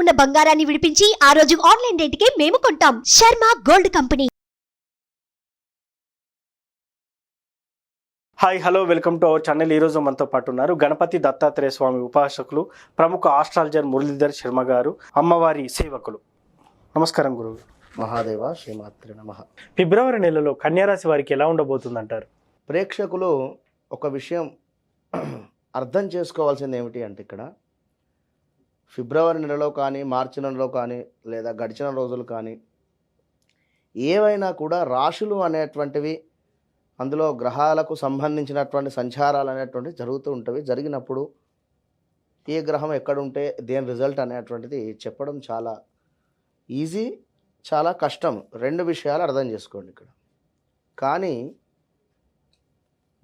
ఉన్న బంగారాన్ని విడిపించి ఆ రోజు ఆన్లైన్ రేటుకే మేము కొంటాం. Sharma gold company. Hi hello welcome to our channel. ఈరోజు మనతో పాటు ఉన్నారు గణపతి దత్తాత్రేయ స్వామి ఉపాసకులు ప్రముఖ ఆస్ట్రాలజర్ మురళీధర్ శర్మ గారు అమ్మవారి సేవకులు. నమస్కారం గురువు. మహాదేవ శ్రీమాత్రి నమ. ఫిబ్రవరి నెలలో కన్యారాశి వారికి ఎలా ఉండబోతుంది అంటారు ప్రేక్షకులు ఒక విషయం అర్థం చేసుకోవాల్సింది ఏమిటి అంటే ఇక్కడ ఫిబ్రవరి నెలలో కానీ మార్చి నెలలో కానీ లేదా గడిచిన రోజులు కానీ ఏవైనా కూడా రాశులు అనేటువంటివి అందులో గ్రహాలకు సంబంధించినటువంటి సంచారాలు అనేటువంటివి జరుగుతూ ఉంటవి. జరిగినప్పుడు ఏ గ్రహం ఎక్కడుంటే దేని రిజల్ట్ అనేటువంటిది చెప్పడం చాలా ఈజీ చాలా కష్టం. రెండు విషయాలు అర్థం చేసుకోండి ఇక్కడ. కానీ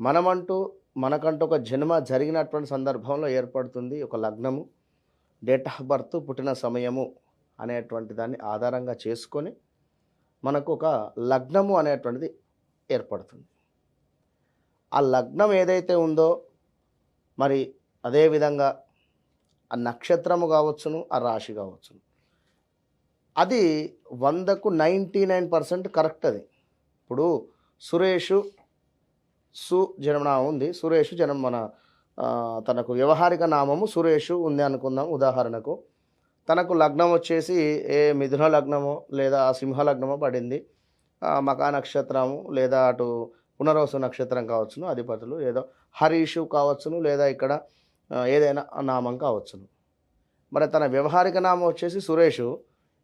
మనమంటూ మనకంటూ ఒక జన్మ జరిగినటువంటి సందర్భంలో ఏర్పడుతుంది ఒక లగ్నము. డేట్ ఆఫ్ బర్త్ పుట్టిన సమయము అనేటువంటి దాన్ని ఆధారంగా చేసుకొని మనకు ఒక లగ్నము అనేటువంటిది ఏర్పడుతుంది. ఆ లగ్నం ఏదైతే ఉందో మరి అదేవిధంగా ఆ నక్షత్రము కావచ్చును ఆ రాశి కావచ్చును. అది వందకు నైంటీ నైన్ పర్సెంట్ కరెక్ట్ అది. ఇప్పుడు సురేషు సు జన్మనామం ఉంది. సురేష్ జన్మ మన తనకు వ్యవహారిక నామము సురేషు ఉంది అనుకుందాం ఉదాహరణకు. తనకు లగ్నం వచ్చేసి ఏ మిథున లగ్నమో లేదా సింహ లగ్నమో పడింది. మకా నక్షత్రము లేదా అటు పునరోసు నక్షత్రం కావచ్చును అధిపతులు ఏదో హరీషు కావచ్చును లేదా ఇక్కడ ఏదైనా నామం కావచ్చును. మరి తన వ్యవహారిక నామం వచ్చేసి సురేషు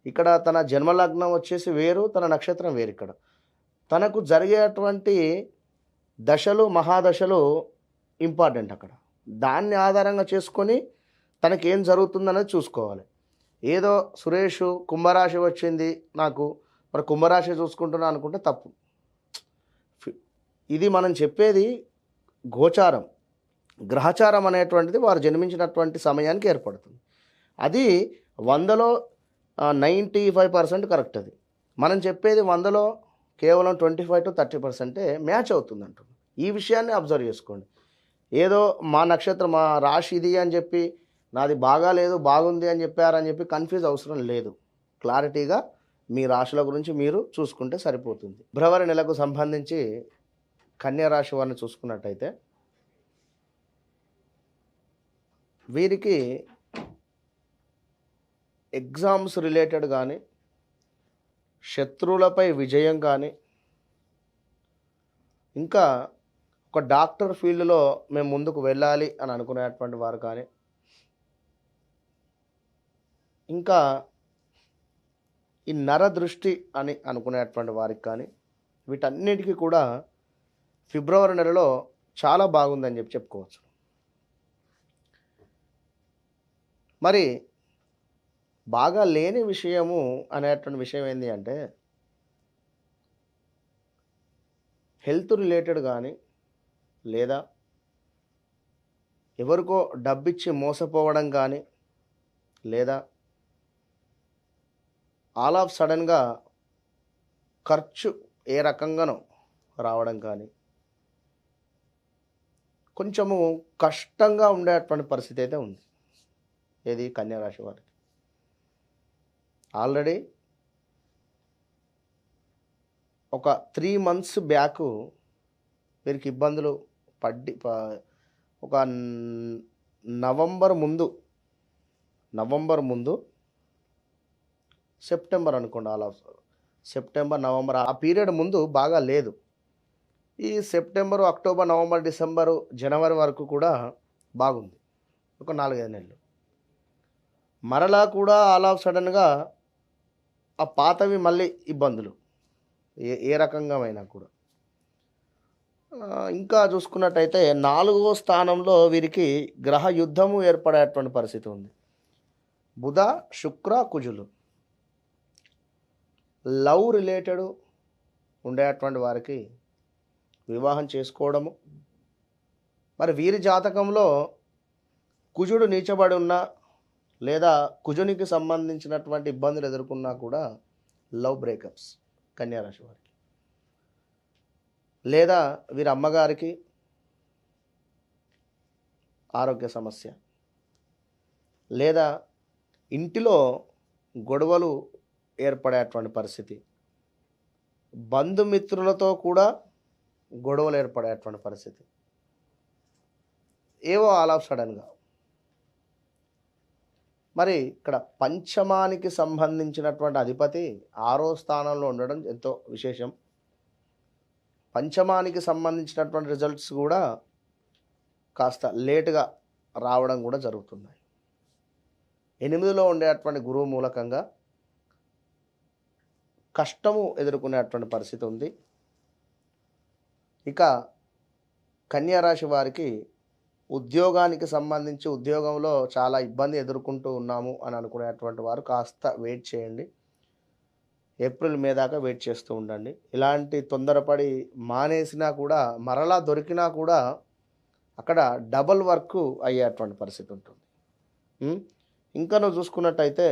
ఇక్కడ తన జన్మలగ్నం వచ్చేసి వేరు తన నక్షత్రం వేరు ఇక్కడ. తనకు జరిగేటువంటి దశలు మహాదశలు ఇంపార్టెంట్ అక్కడ. దాన్ని ఆధారంగా చేసుకొని తనకి ఏం జరుగుతుందనేది చూసుకోవాలి. ఏదో సురేష్ కుంభరాశి వచ్చింది నాకు మరి కుంభరాశి చూసుకుంటున్నా అనుకుంటే తప్పు. ఫి- ఇది మనం చెప్పేది గోచారం. గ్రహచారం అనేటువంటిది వారు జన్మించినటువంటి సమయానికి ఏర్పడుతుంది. అది వందలో నైంటీ ఫైవ్ పర్సెంట్ కరెక్ట్ అది. మనం చెప్పేది వందలో కేవలం ట్వంటీ ఫైవ్ టు థర్టీ పర్సెంటే మ్యాచ్ అవుతుంది అంటున్నాం ఈ విషయాన్ని అబ్జర్వ్ చేసుకోండి. ఏదో మా నక్షత్రం మా రాశి ఇది అని చెప్పి నాది బాగా లేదు బాగుంది అని చెప్పారని చెప్పి కన్ఫ్యూజ్ అవసరం లేదు. క్లారిటీగా మీ రాశుల గురించి మీరు చూసుకుంటే సరిపోతుంది. ఫిబ్రవరి నెలకు సంబంధించి కన్యా రాశి వారిని చూసుకున్నట్టయితే వీరికి ఎగ్జామ్స్ రిలేటెడ్ కానీ శత్రువులపై విజయం కానీ ఇంకా ఒక డాక్టర్ ఫీల్డ్లో మేము ముందుకు వెళ్ళాలి అని అనుకునేటువంటి వారు కానీ ఇంకా ఈ నర దృష్టి అని అనుకునేటువంటి వారికి కానీ వీటన్నిటికీ కూడా ఫిబ్రవరి నెలలో చాలా బాగుందని చెప్పి చెప్పుకోవచ్చు. మరి బాగా లేని విషయము అనేటువంటి విషయం ఏంటి అంటే హెల్త్ రిలేటెడ్ కానీ లేదా ఎవరికో డబ్బిచ్చి మోసపోవడం కానీ లేదా ఆల్ ఆఫ్ సడన్గా ఖర్చు ఏ రకంగానో రావడం కానీ కొంచెము కష్టంగా ఉండేటువంటి పరిస్థితి అయితే ఉంది. ఏది? కన్యారాశి వారికి. ఆల్రెడీ ఒక త్రీ మంత్స్ బ్యాక్ వీరికి ఇబ్బందులు పడ్డి ప- ఒక నవంబర్ ముందు నవంబర్ ముందు సెప్టెంబర్ అనుకోండి అలా సెప్టెంబర్ నవంబర్ ఆ పీరియడ్ ముందు బాగా లేదు. ఈ సెప్టెంబరు అక్టోబర్ నవంబర్ డిసెంబరు జనవరి వరకు కూడా బాగుంది. ఒక నాలుగైదు నెలలు. మరలా కూడా ఆల్ ఆఫ్ సడన్గా ఆ పాతవి మళ్ళీ ఇబ్బందులు. ఏ ఏ రకంగా అయినా కూడా. ఇంకా చూసుకున్నట్టయితే నాలుగో స్థానంలో వీరికి గ్రహ యుద్ధము ఏర్పడేటువంటి పరిస్థితి ఉంది. బుధ శుక్ర కుజులు. లవ్ రిలేటెడ్ ఉండేటువంటి వారికి వివాహం చేసుకోవడము. మరి వీరి జాతకంలో కుజుడు నీచబడి ఉన్నా లేదా కుజునికి సంబంధించినటువంటి ఇబ్బందులు ఎదుర్కొన్నా కూడా లవ్ బ్రేకప్స్ కన్యారాశి వారికి. లేదా వీరి అమ్మగారికి ఆరోగ్య సమస్య. లేదా ఇంటిలో గొడవలు ఏర్పడేటువంటి పరిస్థితి. బంధుమిత్రులతో కూడా గొడవలు ఏర్పడేటువంటి పరిస్థితి. ఏవో ఆల్ ఆఫ్ సడన్గా. మరి ఇక్కడ పంచమానికి సంబంధించినటువంటి అధిపతి ఆరో స్థానంలో ఉండడం ఎంతో విశేషం. పంచమానికి సంబంధించినటువంటి రిజల్ట్స్ కూడా కాస్త లేటుగా రావడం కూడా జరుగుతున్నాయి. ఎనిమిదిలో ఉండేటువంటి గురువు మూలకంగా కష్టము ఎదుర్కొనేటువంటి పరిస్థితి ఉంది. ఇక కన్యా రాశి వారికి ఉద్యోగానికి సంబంధించి ఉద్యోగంలో చాలా ఇబ్బంది ఎదుర్కొంటూ ఉన్నాము అని అనుకునేటువంటి వారు కాస్త వెయిట్ చేయండి. ఏప్రిల్ మే దాకా వెయిట్ చేస్తూ ఉండండి. ఇలాంటి తొందరపడి మానేసినా కూడా మరలా దొరికినా కూడా అక్కడ డబల్ వర్క్ అయ్యేటువంటి పరిస్థితి ఉంటుంది. ఇంకా నువ్వు చూసుకున్నట్టయితే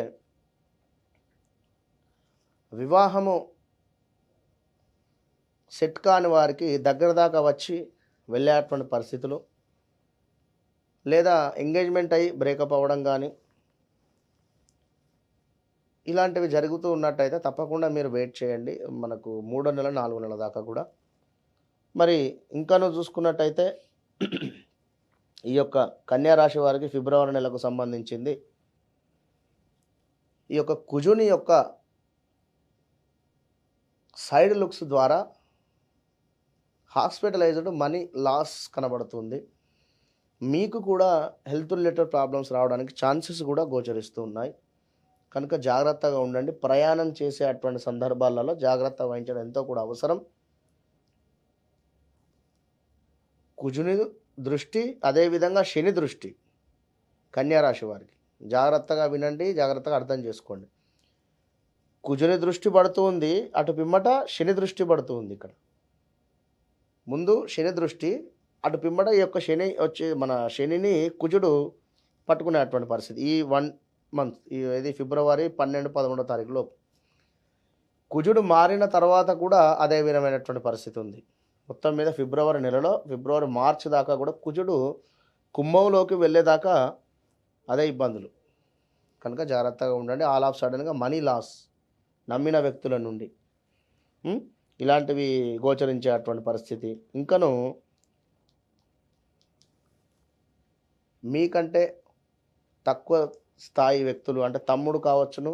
వివాహము సెట్ కాని వారికి దగ్గర దాకా వచ్చి వెళ్ళేటువంటి పరిస్థితులు లేదా ఎంగేజ్మెంట్ అయ్యి బ్రేకప్ అవ్వడం కానీ ఇలాంటివి జరుగుతూ ఉన్నట్టయితే తప్పకుండా మీరు వెయిట్ చేయండి. మనకు మూడో నెల నాలుగు నెల దాకా కూడా. మరి ఇంకాను చూసుకున్నట్టయితే ఈ యొక్క కన్యా రాశి వారికి ఫిబ్రవరి నెలకు సంబంధించింది. ఈ యొక్క కుజుని యొక్క సైడ్ లుక్స్ ద్వారా హాస్పిటలైజ్డ్ మనీ లాస్ కనబడుతుంది. మీకు కూడా హెల్త్ రిలేటెడ్ ప్రాబ్లమ్స్ రావడానికి ఛాన్సెస్ కూడా గోచరిస్తూ ఉన్నాయి. కనుక జాగ్రత్తగా ఉండండి. ప్రయాణం చేసే అటువంటి సందర్భాలలో జాగ్రత్త వహించడం ఎంతో కూడా అవసరం. కుజుని దృష్టి అదేవిధంగా శని దృష్టి కన్యారాశి వారికి. జాగ్రత్తగా వినండి జాగ్రత్తగా అర్థం చేసుకోండి. కుజుని దృష్టి పడుతుంది అటు పిమ్మట శని దృష్టి పడుతుంది ఇక్కడ. ముందు శని దృష్టి అటు పిమ్మట ఈ యొక్క శని వచ్చి మన శనిని కుజుడు పట్టుకునేటువంటి పరిస్థితి. ఈ వన్ మంత్ ఇది ఫిబ్రవరి పన్నెండు పదమూడో తారీఖులో కుజుడు మారిన తర్వాత కూడా అదే విధమైనటువంటి పరిస్థితి ఉంది. మొత్తం మీద ఫిబ్రవరి నెలలో ఫిబ్రవరి మార్చి దాకా కూడా కుజుడు కుంభంలోకి వెళ్ళేదాకా అదే ఇబ్బందులు. కనుక జాగ్రత్తగా ఉండండి. ఆల్ ఆఫ్ సడన్గా మనీ లాస్ నమ్మిన వ్యక్తుల నుండి. ఇలాంటివి ఇలాంటివి గోచరించేటువంటి పరిస్థితి. ఇంకను మీకంటే తక్కువ స్థాయి వ్యక్తులు అంటే తమ్ముడు కావచ్చును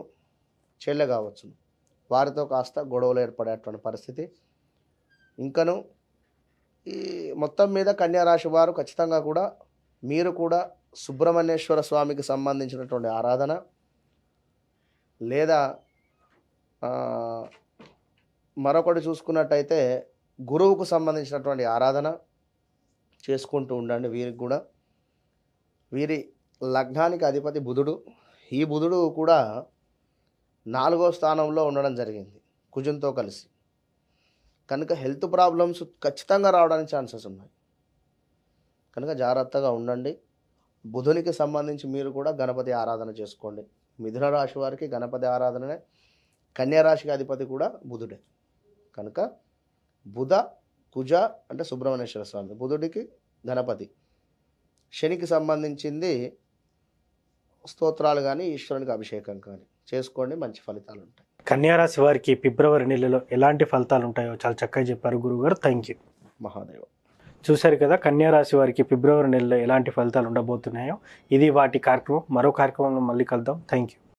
చెల్లె కావచ్చును. వారితో కాస్త గొడవలు ఏర్పడేటువంటి పరిస్థితి. ఇంకను ఈ మొత్తం మీద కన్యారాశి వారు ఖచ్చితంగా కూడా మీరు కూడా సుబ్రహ్మణ్యేశ్వర స్వామికి సంబంధించినటువంటి ఆరాధన లేదా మరొకటి చూసుకున్నట్టయితే గురువుకు సంబంధించినటువంటి ఆరాధన చేసుకుంటూ ఉండండి వీరికి కూడా. వీరి లగ్నానికి అధిపతి బుధుడు. ఈ బుధుడు కూడా నాలుగో స్థానంలో ఉండడం జరిగింది కుజంతో కలిసి. కనుక హెల్త్ ప్రాబ్లమ్స్ ఖచ్చితంగా రావడానికి ఛాన్సెస్ ఉన్నాయి. కనుక జాగ్రత్తగా ఉండండి. బుధునికి సంబంధించి మీరు కూడా గణపతి ఆరాధన చేసుకోండి. మిథున రాశి వారికి గణపతి ఆరాధననే కన్యారాశికి అధిపతి కూడా బుధుడే. కనుక బుధ కుజ అంటే సుబ్రహ్మణ్యేశ్వర స్వామి బుధుడికి గణపతి. శనికి సంబంధించింది స్తోత్రాలు కానీ ఈశ్వరునికి అభిషేకం కానీ చేసుకోండి మంచి ఫలితాలు ఉంటాయి. కన్యారాశి వారికి ఫిబ్రవరి నెలలో ఎలాంటి ఫలితాలు ఉంటాయో చాలా చక్కగా చెప్పారు గురువుగారు. Thank you Mahadeva. చూశారు కదా కన్యా రాశి వారికి ఫిబ్రవరి నెలలో ఎలాంటి ఫలితాలు ఉండబోతున్నాయో? ఇది వాటి కార్యక్రమం. మరో కార్యక్రమంలో మళ్ళీ కలుద్దాం. Thank you